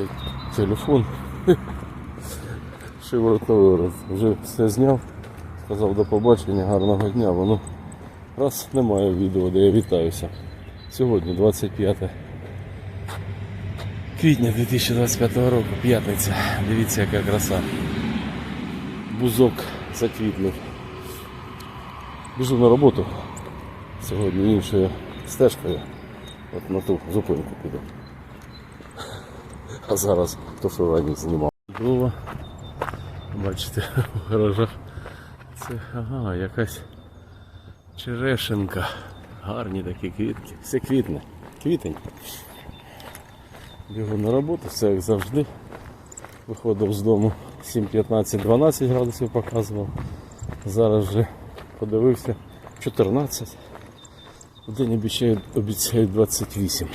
Той телефон. Шиворот на виворот. Вже все зняв. Сказав до побачення, гарного дня. Воно раз немає відео, де я вітаюся. Сьогодні 25 квітня 2025 року, п'ятниця. Дивіться, яка краса. Бузок заквітнув. Біжу на роботу сьогодні іншою стежкою. От на ту зупинку піду. А зараз то, що знімав. Дрова. Бачите, в гаражах. Це ага, якась черешенка. Гарні такі квітки. Все квітне. Квітень. Бігу на роботу, все як завжди. Виходив з дому 7-15-12 градусів показував. Зараз вже подивився 14. В день обіцяють 28.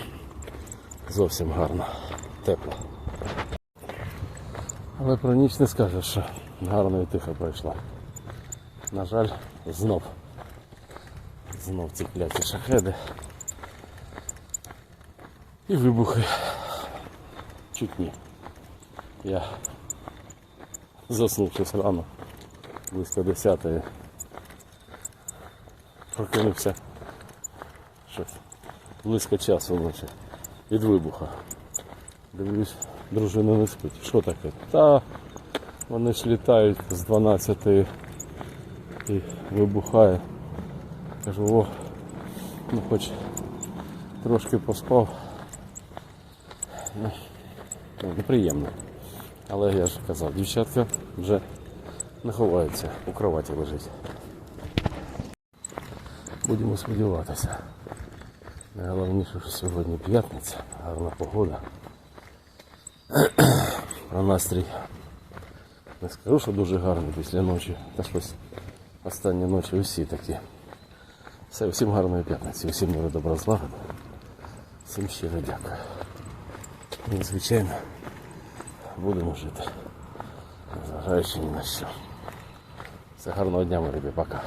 Зовсім гарно, тепло. Але про ніч не скажеш, що гарно і тихо пройшла. На жаль, знов. Знов ці кляті шахеди. І вибухи. Чуть ні. Я заснув щось рано, близько 10 прокинувся щось близько часу ночі від вибуха. Дивлюсь, дружина не спить. Що таке? Та вони ж літають з 12 і вибухає. Кажу, о, ну хоч трошки поспав. Ну, ну, неприємно. Але я ж казав, дівчатка вже не ховаються, у кроваті лежить. Будемо сподіватися. Найголовніше, що сьогодні п'ятниця, гарна погода. А настрій не скажу, що дуже гарний після ночі. Та щось останні ночі усі такі. Все, всім гарної п'ятниці, всім миру добра. Всім щиро дякую. І, звичайно, будемо жити. Незважаючи ні на що. Все гарного дня, мої любі, пока.